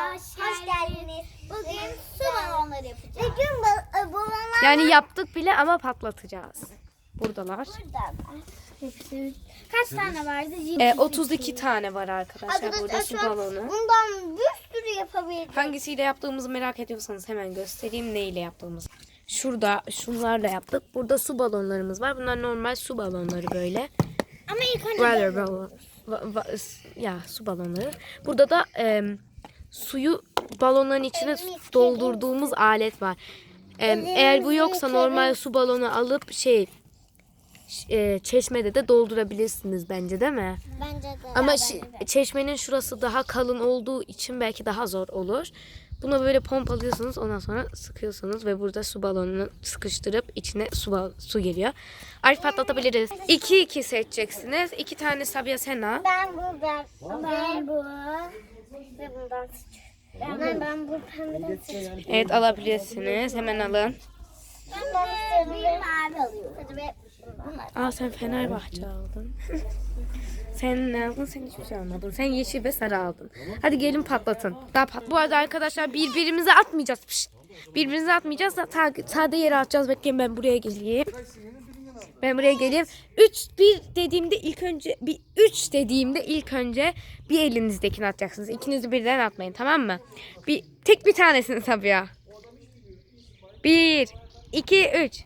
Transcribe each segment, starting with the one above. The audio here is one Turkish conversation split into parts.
Merhaba, hoş geldiniz. Bugün su balonları yapacağız. Bugün balonlar Yani yaptık bile ama patlatacağız. Buradalar. burada. Hepsi kaç tane vardı? Ee, 32 tane var arkadaşlar burada su balonu. Bundan bir sürü yapabiliriz. Hangisiyle yaptığımızı merak ediyorsanız hemen göstereyim neyle yaptığımızı. Şurada şunlarla yaptık. Burada su balonlarımız var. Bunlar normal su balonları böyle. Ama ilk önce Water balon. ya su balonları. Burada da em, suyu balonların içine doldurduğumuz alet var. Eğer bu yoksa normal su balonu alıp şey e, çeşmede de doldurabilirsiniz bence değil mi? bence de. Ama çeşmenin şurası daha kalın olduğu için belki daha zor olur. Buna böyle pompalıyorsunuz ondan sonra sıkıyorsunuz ve burada su balonunu sıkıştırıp içine su, su geliyor. Artık patlatabiliriz. 2 2 seçeceksiniz. İki tane Sabiha Sena. Ben bu ben, ben bu ve bundan seçiyorum. Ben, ben bu pembeden seçiyorum. Evet alabilirsiniz. Hemen alın. Ben de mavi alıyorum. Hadi be. Aa sen Fenerbahçe aldın. sen ne aldın? Sen hiçbir şey almadın. Sen yeşil ve sarı aldın. Hadi gelin patlatın. Daha pat. Bu arada arkadaşlar birbirimize atmayacağız. Pişt. Birbirimize atmayacağız. Ta, sade yere atacağız. Bekleyin ben buraya geleyim. Ben buraya geleyim. 3 1 dediğimde ilk önce bir 3 dediğimde ilk önce bir elinizdekini atacaksınız. İkinizi birden atmayın tamam mı? Bir tek bir tanesini Sabiha. 1 2 3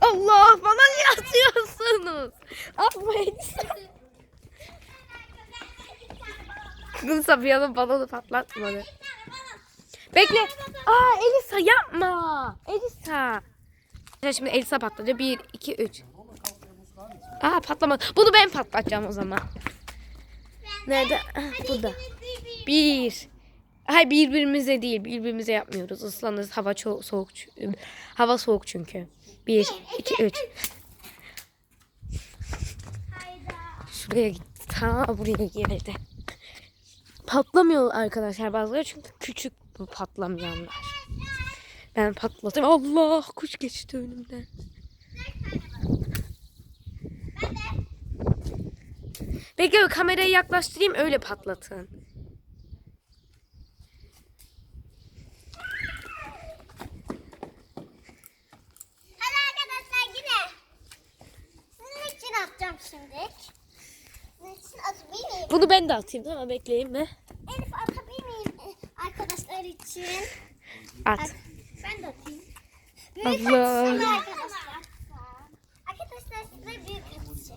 Allah bana niye atıyorsunuz? Atmayın. Kızım Sabiha'nın balonu patlatmadı. Bekle. Aa Elisa yapma. Elisa. Şimdi Elisa patladı. 1, 2, 3. Aa patlamadı. Bunu ben patlatacağım o zaman. Nerede? Ah, Burada. Bir. Hayır birbirimize değil. Birbirimize yapmıyoruz. Islanırız. Hava çok soğuk. Hava soğuk çünkü. Bir, iki, üç. Şuraya gitti. Ta buraya geldi. Patlamıyor arkadaşlar bazıları çünkü küçük bu patlamayanlar. Ben patlatayım. Allah kuş geçti önümden. Bekle kamerayı yaklaştırayım öyle patlatın. Hadi arkadaşlar yine. Sizin için atacağım şimdi. Sizin için atabilir miyim? Bunu ben de atayım tamam bekleyin mi? Elif atabilir miyim e, arkadaşlar için? At. Ben de atayım. Büyük Allah. atışım arkadaşlar. Arkadaşlar size büyük atışım.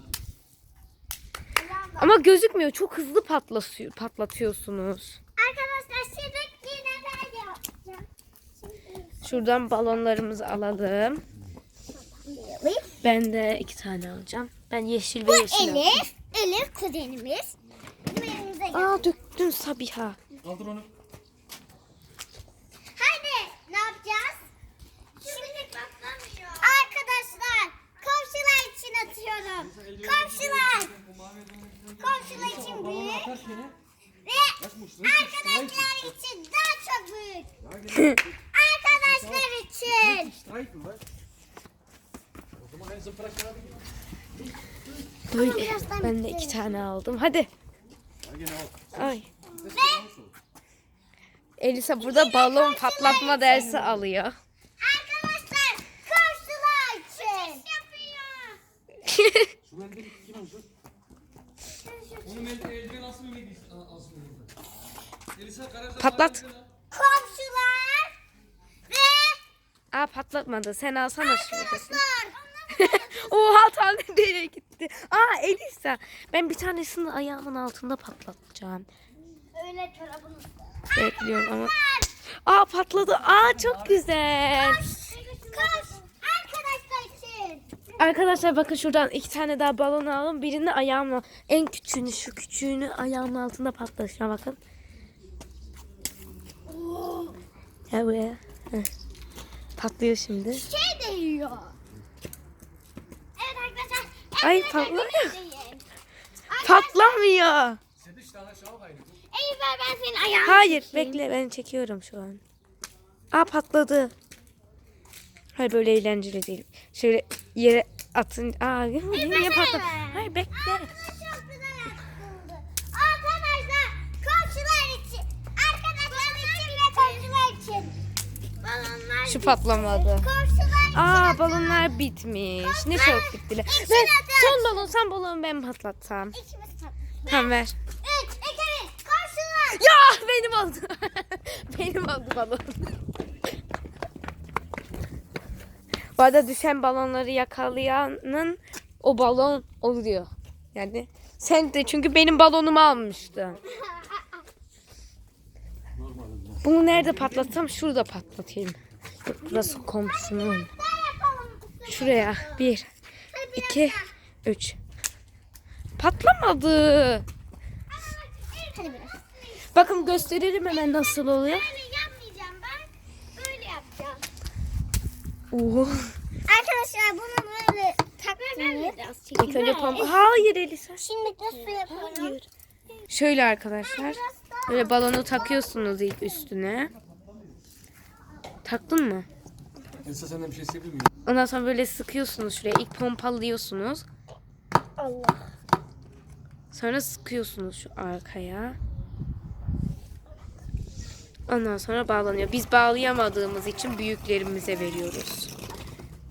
Ama gözükmüyor. Çok hızlı patlatıyor, patlatıyorsunuz. Arkadaşlar şimdi yine ben yapacağım. Şimdi Şuradan balonlarımızı alalım. Ben de iki tane alacağım. Ben yeşil ve Bu yeşil aldım. Elif. Elif kuzenimiz. Elimize gel. Aa döktün Sabiha. Kaldır onu. Hadi ne yapacağız? Şimdi patlamıyor. Arkadaşlar komşular için atıyorum. Komşular. Komşular için büyük. Ve arkadaşlar için daha çok büyük. Arkadaşlar için. Böyle. Ben de iki tane aldım. Hadi. Ay. Elisa burada balon patlatma dersi alıyor. Arkadaşlar komşular için. yapıyor. Şu mendil kim olsun? Onun elde elde nasıl bir mendil alsın orada? Elisa garajda Patlat. Komşular ve Aa patlatmadı. Sen alsana şuradasın. arkadaşlar. Oha tane nereye gitti? Aa Elisa. Ben bir tanesini ayağımın altında patlatacağım. Öyle çorabınız. Bekliyorum ama. Aa patladı. Aa çok güzel. Koş. İçin. Arkadaşlar bakın şuradan iki tane daha balon alın. Birini ayağımla en küçüğünü şu küçüğünü ayağımın altında patlatacağım bakın. Gel buraya. Heh. Patlıyor şimdi. Şey değiyor. Evet arkadaşlar. Ay, patlamıyor. değin. Patlamıyor. Eyüp ver ben senin ayağını Hayır çekeyim. bekle ben çekiyorum şu an. Aa patladı. Hayır böyle eğlenceli değil. Şöyle yere atın. Aa, niye patladı? Hayır bekle. Arkadaşlar komşular için. Arkadaşlar için ve komşular için. Balonlar Şu patlamadı. Komşular Aa balonlar bitmiş. Ne çabuk bittiler. Ben son balon sen balonu ben patlatsam. İkimiz patlat. Tamam ver. Üç, iki, bir. Komşular. Ya benim oldu. benim oldu balon. Bu arada düşen balonları yakalayanın o balon oluyor. Yani sen de çünkü benim balonumu almıştın. Bunu nerede patlatsam şurada patlatayım. Burası komşunun. Şuraya. Bir, iki, üç. Patlamadı. Bakın gösterelim hemen nasıl oluyor. Böyle yapmayacağım ben. Böyle yapacağım. Oo. Arkadaşlar bunu böyle taktınız. İlk önce pamuk. Hayır Elisa. Şimdi de su yapıyorum. Şöyle arkadaşlar. Böyle balonu takıyorsunuz ilk üstüne. Taktın mı? Elisa senden bir şey isteyebilir miyim? Ondan sonra böyle sıkıyorsunuz şuraya. İlk pompalıyorsunuz. Allah. Sonra sıkıyorsunuz şu arkaya. Ondan sonra bağlanıyor. Biz bağlayamadığımız için büyüklerimize veriyoruz.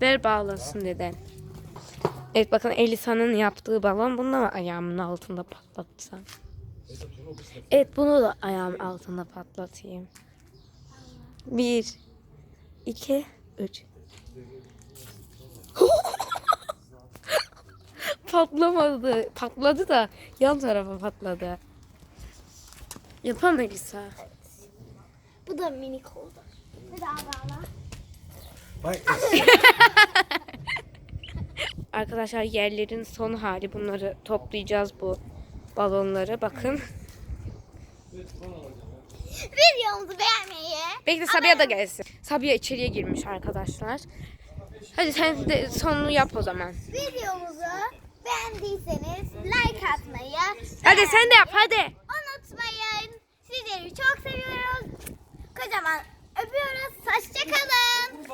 Ver bağlasın neden? Evet bakın Elisa'nın yaptığı balon bunu da ayağımın altında patlatsam. Evet bunu da ayağım altında patlatayım. Bir, iki, üç. Patlamadı. Patladı da yan tarafa patladı. Yapam Elisa. Bu da minik oldu. Bir daha bağla. Vay Arkadaşlar yerlerin son hali. Bunları toplayacağız bu balonları. Bakın. Videomuzu beğenmeyi, Bekle Sabiha da gelsin. Sabiha içeriye girmiş arkadaşlar. Hadi sen de sonunu yap o zaman. videomuzu beğendiyseniz like atmayı Hadi sen de yap hadi. unutmayın. Sizleri çok seviyoruz. Kocaman öpüyoruz. Hoşçakalın.